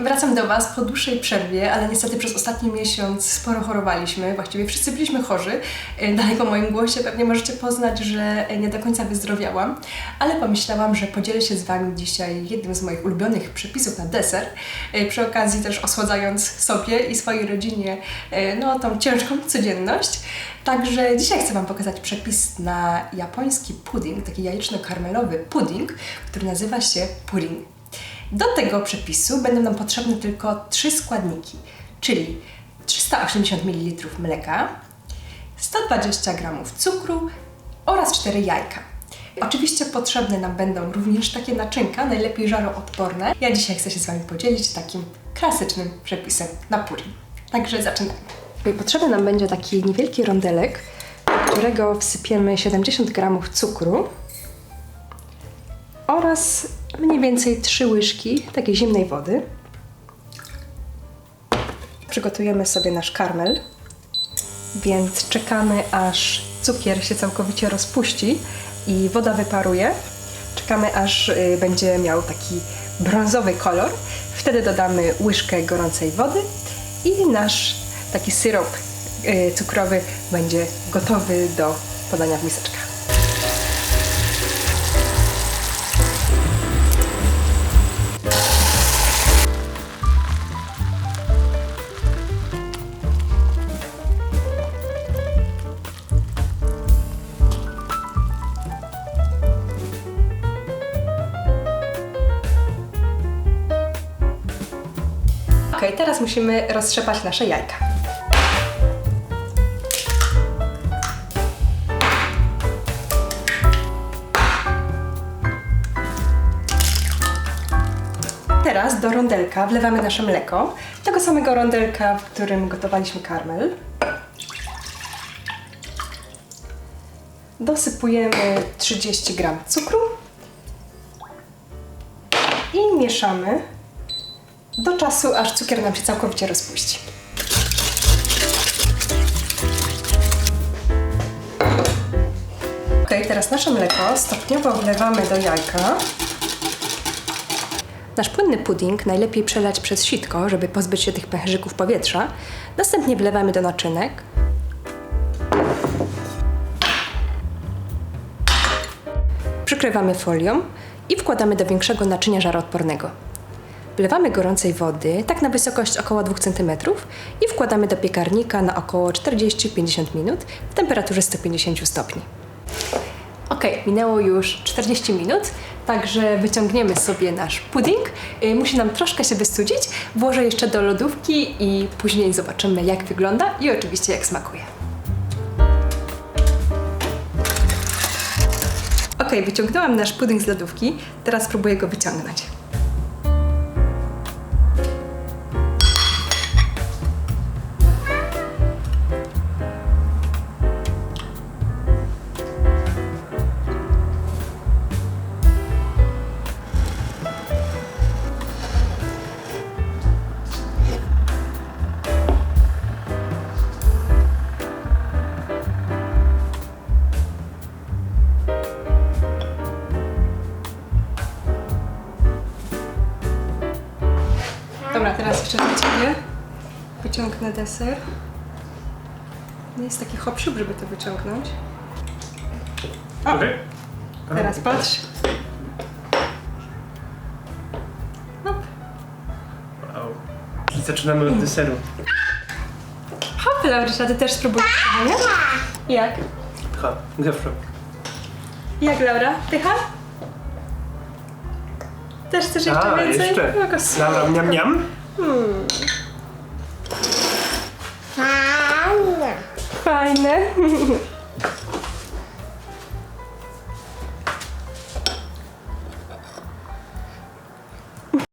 Wracam do Was po dłuższej przerwie, ale niestety przez ostatni miesiąc sporo chorowaliśmy. Właściwie wszyscy byliśmy chorzy. E, Dalej po moim głosie pewnie możecie poznać, że nie do końca wyzdrowiałam, ale pomyślałam, że podzielę się z Wami dzisiaj jednym z moich ulubionych przepisów na deser. E, Przy okazji też osładzając sobie i swojej rodzinie e, no, tą ciężką codzienność. Także dzisiaj chcę Wam pokazać przepis na japoński pudding, taki jajeczno-karmelowy pudding, który nazywa się pudding. Do tego przepisu będą nam potrzebne tylko trzy składniki, czyli 380 ml mleka, 120 g cukru oraz 4 jajka. Oczywiście potrzebne nam będą również takie naczynka, najlepiej żaroodporne. Ja dzisiaj chcę się z Wami podzielić takim klasycznym przepisem na pudding. Także zaczynamy. Potrzebny nam będzie taki niewielki rondelek, do którego wsypiemy 70 g cukru oraz mniej więcej 3 łyżki takiej zimnej wody. Przygotujemy sobie nasz karmel, więc czekamy aż cukier się całkowicie rozpuści i woda wyparuje. Czekamy aż y, będzie miał taki brązowy kolor. Wtedy dodamy łyżkę gorącej wody i nasz taki syrop y, cukrowy będzie gotowy do podania w miseczkach. Teraz musimy roztrzepać nasze jajka. Teraz do rondelka wlewamy nasze mleko. Tego samego rondelka, w którym gotowaliśmy karmel. Dosypujemy 30 g cukru i mieszamy do czasu, aż cukier nam się całkowicie rozpuści. Ok, teraz nasze mleko stopniowo wlewamy do jajka. Nasz płynny pudding najlepiej przelać przez sitko, żeby pozbyć się tych pęcherzyków powietrza. Następnie wlewamy do naczynek. Przykrywamy folią i wkładamy do większego naczynia żaroodpornego. Wlewamy gorącej wody, tak na wysokość około 2 cm i wkładamy do piekarnika na około 40-50 minut w temperaturze 150 stopni. Ok, minęło już 40 minut, także wyciągniemy sobie nasz pudding. Y, Musi nam troszkę się wystudzić. Włożę jeszcze do lodówki i później zobaczymy jak wygląda i oczywiście jak smakuje. Ok, wyciągnęłam nasz pudding z lodówki. Teraz spróbuję go wyciągnąć. Jeszcze dla Ciebie wyciągnę deser. Nie jest taki hop żeby to wyciągnąć. O, Okej. teraz patrz. Hop, Wow. Zaczynamy od deseru. hop, Laurysza, Ty też spróbujesz, nie? Jak? Ha, gofro. Jak, Laura? Pycha? Też chcesz jeszcze A, więcej? jeszcze. No, go- miam miam. Fajne.